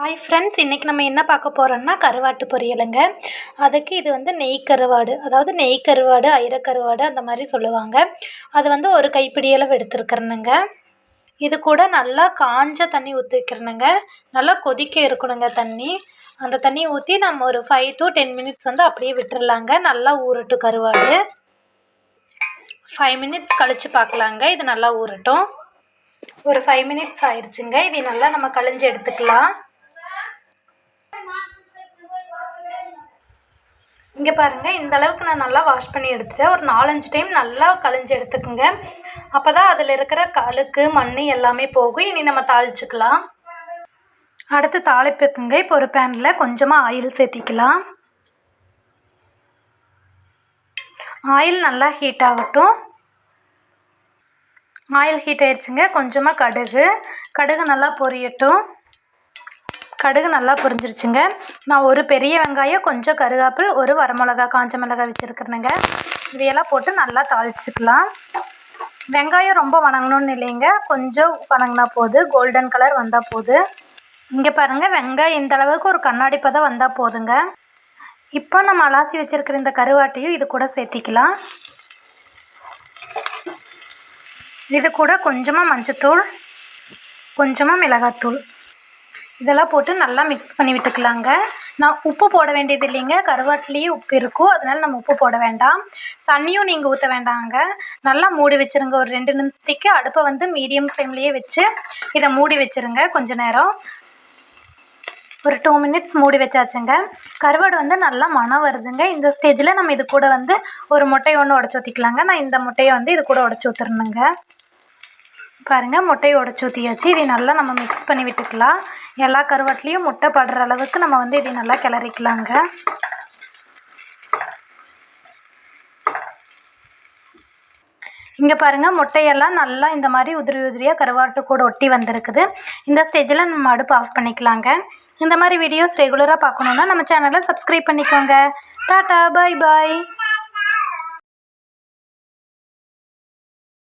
Hi friends இன்றைக்கி நம்ம என்ன பார்க்க போகிறோம்னா கருவாட்டு பொரியலுங்க. அதுக்கு இது வந்து நெய் கருவாடு அதாவது நெய் கருவாடு ஐரக்கருவாடு கருவாடு அந்த மாதிரி சொல்லுவாங்க. அது வந்து ஒரு கைப்பிடி அளவு இது கூட நல்லா காஞ்ச தண்ணி ஊற்றி வைக்கிறனுங்க. நல்லா கொதிக்க இருக்கணுங்க தண்ணி. அந்த தண்ணியை ஊற்றி நம்ம ஒரு ஃபைவ் டு டென் மினிட்ஸ் வந்து அப்படியே விட்டுடலாங்க நல்லா ஊறட்டும் கருவாடு. ஃபைவ் மினிட்ஸ் கழித்து பார்க்கலாங்க. இது நல்லா ஊறட்டும். ஒரு ஃபைவ் மினிட்ஸ் ஆயிடுச்சுங்க இதை நல்லா நம்ம கழிஞ்சு எடுத்துக்கலாம். இங்கே பாருங்கள் இந்த அளவுக்கு நான் நல்லா வாஷ் பண்ணி எடுத்துட்டேன். ஒரு நாலஞ்சு டைம் நல்லா கழிஞ்சு எடுத்துக்கோங்க. அப்போ தான் அதில் இருக்கிற கழுக்கு மண் எல்லாமே போகும். இனி நம்ம தாளிச்சுக்கலாம். அடுத்து தாளிப்புக்குங்க. இப்போ ஒரு பேனில் கொஞ்சமாக ஆயில் சேர்த்திக்கலாம். ஆயில் நல்லா ஹீட் ஆகட்டும். ஆயில் ஹீட் ஆயிடுச்சுங்க. கொஞ்சமாக கடுகு. கடுகு நல்லா பொரியட்டும். கடுகு நல்லா பொரிஞ்சிருச்சுங்க. நான் ஒரு பெரிய வெங்காயம் கொஞ்சம் கருகாப்பில் ஒரு வரமிளகா காஞ்ச மிளகாய் வச்சுருக்குறேனுங்க. இதையெல்லாம் போட்டு நல்லா தாளிச்சிக்கலாம். வெங்காயம் ரொம்ப வணங்கணும்னு இல்லைங்க. கொஞ்சம் வணங்கினா போது கோல்டன் கலர் வந்தால் போது. இங்கே பாருங்கள் வெங்காயம் இந்த அளவுக்கு ஒரு கண்ணாடி பதம் வந்தால் போதுங்க. இப்போ நம்ம அலாசி வச்சுருக்கிற இந்த கருவாட்டையும் இது கூட சேர்த்திக்கலாம். இது கூட கொஞ்சமாக மஞ்சத்தூள் கொஞ்சமாக மிளகாத்தூள். இதெல்லாம் போட்டு நல்லா மிக்ஸ் பண்ணி விட்டுக்கலாங்க. நான் உப்பு போட வேண்டியது இல்லைங்க. கருவாட்டிலேயே உப்பு இருக்கும். அதனால் நம்ம உப்பு போட வேண்டாம். தண்ணியும் நீங்கள் ஊற்ற வேண்டாங்க. நல்லா மூடி வச்சுருங்க. ஒரு ரெண்டு நிமிஷத்துக்கு அடுப்பை வந்து மீடியம் ஃப்ளேம்லேயே வச்சு இதை மூடி வச்சுருங்க கொஞ்ச நேரம். ஒரு டூ மினிட்ஸ் மூடி வச்சாச்சுங்க. கருவாடு வந்து நல்லா மனம் வருதுங்க. இந்த ஸ்டேஜில் நம்ம இது கூட வந்து ஒரு முட்டையை ஒன்று உடச்சி ஊற்றிக்கலாங்க நான் இந்த முட்டையை வந்து இது கூட உடச்சி ஊற்றுறணுங்க பாருங்கள் முட்டையை உடச்சி ஊற்றியாச்சு இதை நல்லா நம்ம மிக்ஸ் பண்ணி விட்டுக்கலாம். எல்லா கருவாட்லேயும் முட்டை படுற அளவுக்கு நம்ம வந்து இதை நல்லா கிளறிக்கலாங்க. இங்கே பாருங்கள் முட்டையெல்லாம் நல்லா இந்த மாதிரி உதிரி உதிரியாக கருவாட்டு கூட ஒட்டி வந்திருக்குது. இந்த ஸ்டேஜில் நம்ம அடுப்பு ஆஃப் பண்ணிக்கலாங்க. இந்த மாதிரி வீடியோஸ் ரெகுலராக பார்க்கணுன்னா நம்ம சேனலை சப்ஸ்கிரைப் பண்ணிக்கோங்க. டாட்டா பாய் பாய்